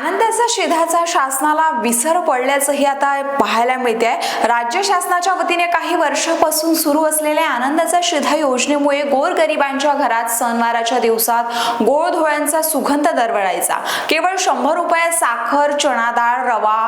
आनंदाचा शिधाचा शासनाला विसर पडल्याचंही आता पाहायला मिळते आहे राज्य शासनाच्या वतीने काही वर्षापासून सुरू असलेल्या आनंदाचा शिधा योजनेमुळे गोरगरिबांच्या घरात सणवाराच्या दिवसात गोडधोळ्यांचा सुगंध दरवळायचा. केवळ शंभर रुपयात साखर चणा डाळ रवा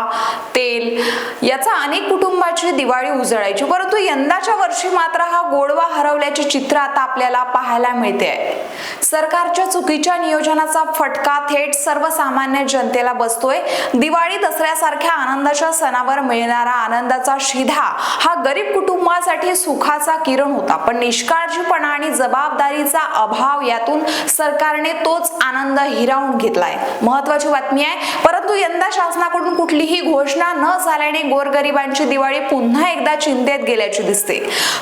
तेल याचा अनेक कुटुंबाची दिवाळी उजळायची. परंतु यंदाच्या वर्षी मात्र हा गोडवा हरवल्याचे चित्र आता आपल्याला पाहायला मिळते आहे सरकारच्या चुकीच्या नियोजनाचा फटका थेट सर्वसामान्य जनते जनतेला बसतोय. दिवाळी दसऱ्यासारख्या आनंदाच्या सणावर मिळणारा आनंदाचा शिधा हा गरीब कुटुंबासाठी सुखाचा किरण होता. पण निष्काळजीपणा आणि जबाबदारीचा अभाव यातून सरकारने तोच आनंद हिरावून घेतलाय. महत्वाची बातमी आहे परंतु यंदा शासनाकडून कुठलीही घोषणा न झाल्याने गोरगरिबांची दिवाळी पुन्हा एकदा चिंतेत गेल्याची दिसते.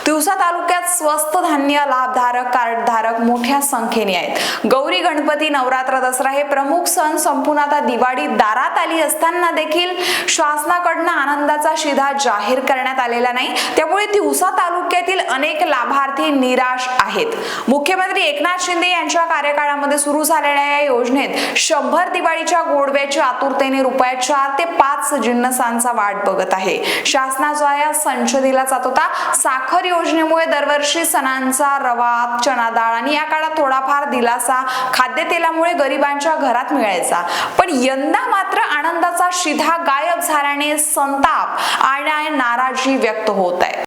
तिवसा तालुक्यात स्वस्त धान्य लाभधारक कार्डधारक मोठ्या संख्येने आहेत. गौरी गणपती नवरात्र दसरा हे प्रमुख सण संपूर्ण आता दिवाळी दारात आली असताना देखील शासनाकडनं आनंदाचा शिधा जाहीर करण्यात आलेला नाही. त्यामुळे तिवसा तालुक्यातील अनेक लाभार्थी निराश आहेत. मुख्यमंत्री एकनाथ शिंदे यांच्या कार्यकाळामध्ये सुरू झालेल्या या योजनेत शंभर दिवाळीच्या गोडव्याची आतुरतेने रुपये चार ते पाच जिन्नसांचा वाट बघत आहे. शासनाचा या संच दिला जात होता. साखर योजनेमुळे दरवर्षी सणांचा रवा चणा डाळ आणि या काळात थोडाफार दिलासा खाद्यतेलामुळे गरिबांच्या घरात मिळायचा. पण यंदा मात्र आनंदाचा शिधा गायब झाल्याने संताप आणि नाराजी व्यक्त होत आहे.